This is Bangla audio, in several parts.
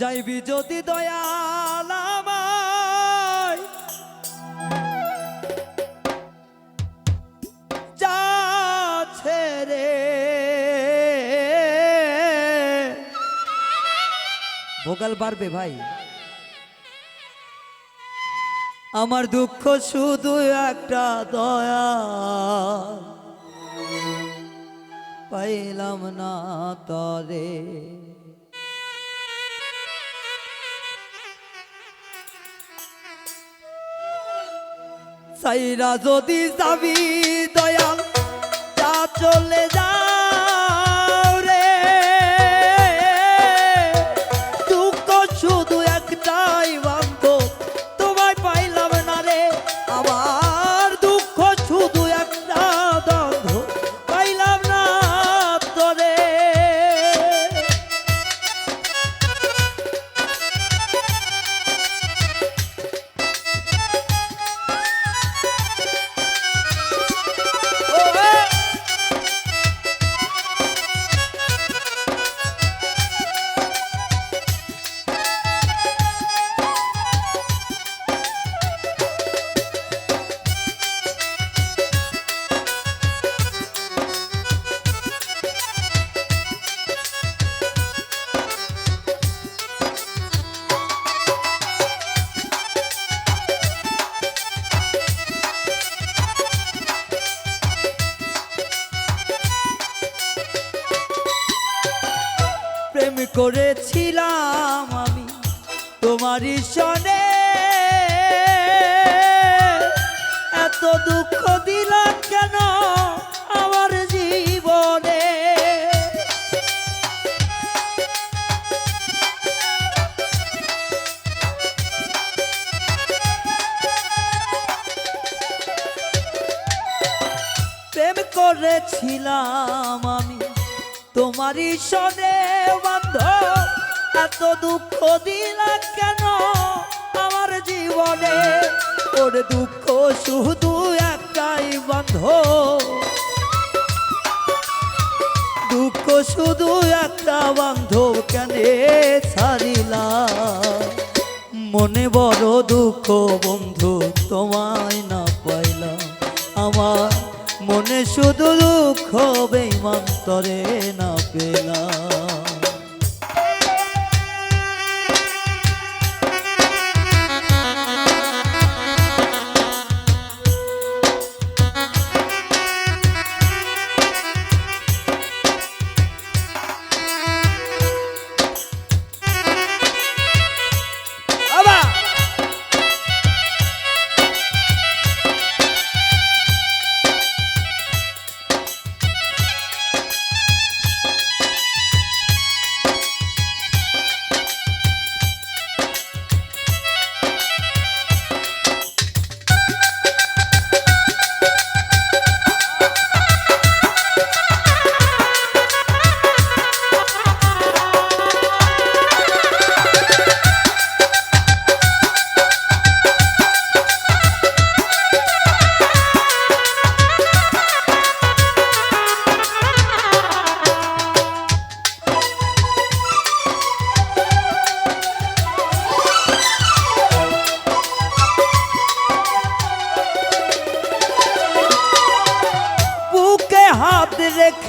যাইবি যদি দয়াল ভোগাল পারবে ভাই। আমার দুঃখ শুধু একটা দয়া। পাইলাম না তরে। সাইরা যদি যাবি দয়াল যা চলে করেছিলাম আমি তোমারই সনে এত দুঃখ দিলাম কেন আমার জীবনে? প্রেম করেছিলাম আমি তোমারই সনে বন্ধ। এত দুঃখ দিলা কেন আমার জীবনে? ওর দুঃখ শুধু একটাই বন্ধ। দুঃখ শুধু একটা বান্ধব কেন ছাড়িলা? মনে বড় দুঃখ বন্ধু, তোমায় না পাইলাম আমার মনে শুধু দুঃখ বেমান্তরে না পেলাম।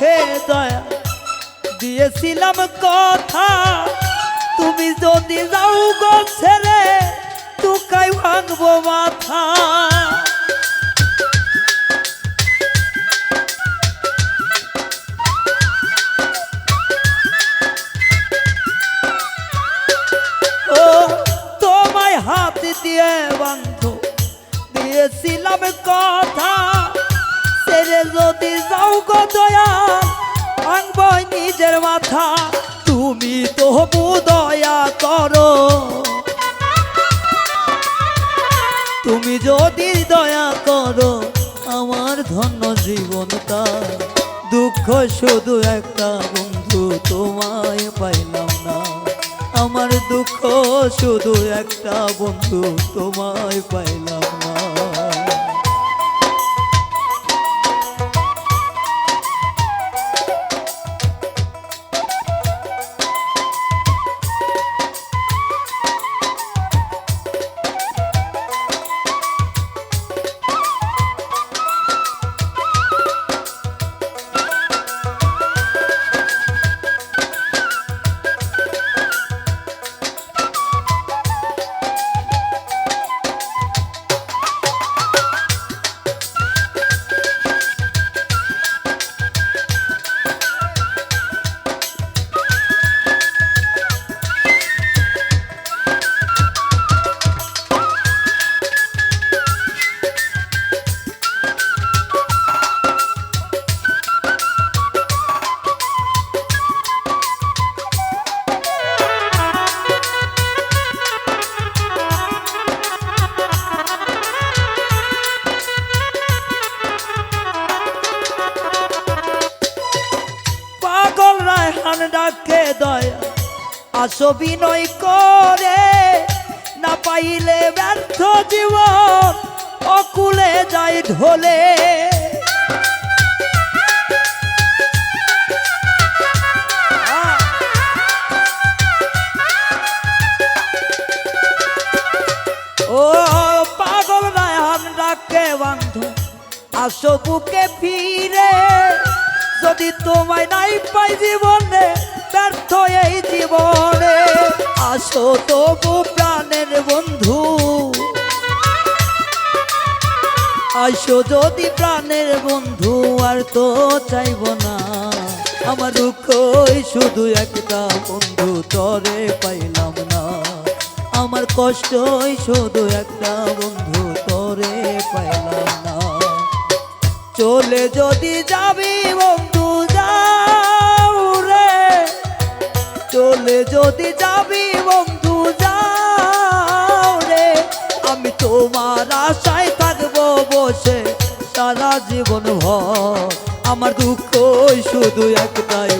রেখে দয়া, দিয়েছিলাম কথা। তুমি যদি যাও গো ছেড়ে তুকাই ভাঙবো মাথা। ও হাত দিয়ে বান্ধ দিয়েছিলাম কথা। যদি যাও গো ভাঙবই নিজের মাথা, তুমি তবু দয়া করো। তুমি যদি দয়া করো, আমার ধন্য জীবনটা দুঃখ শুধু একটা বন্ধু, তোমায় পাইলাম না। আমার দুঃখ শুধু একটা বন্ধু, তোমায় পাইলাম না। আসো বিনয় করে না পাইলে ব্যর্থ জীবন, অকুলে যায় ঢোলে। ও পাগল রায়হান ডাকে বান্ধ, আসো বুকে ফিরে। যদি তোমায় নাই পাই জীবনে আসো তবু প্রাণের বন্ধু। আসো যদি প্রাণের বন্ধু, আর তো চাইব না। আমার দুঃখই শুধু একটা বন্ধু, তরে পাইলাম না। আমার কষ্টই শুধু একটা বন্ধু, তরে পাইলাম না। চলে যদি যাবি বন্ধু, যাও রে। চলে যদি যাবি তোমার আশায় থাকব বসে সারা জীবন ভর। আমার দুঃখ শুধু একটাই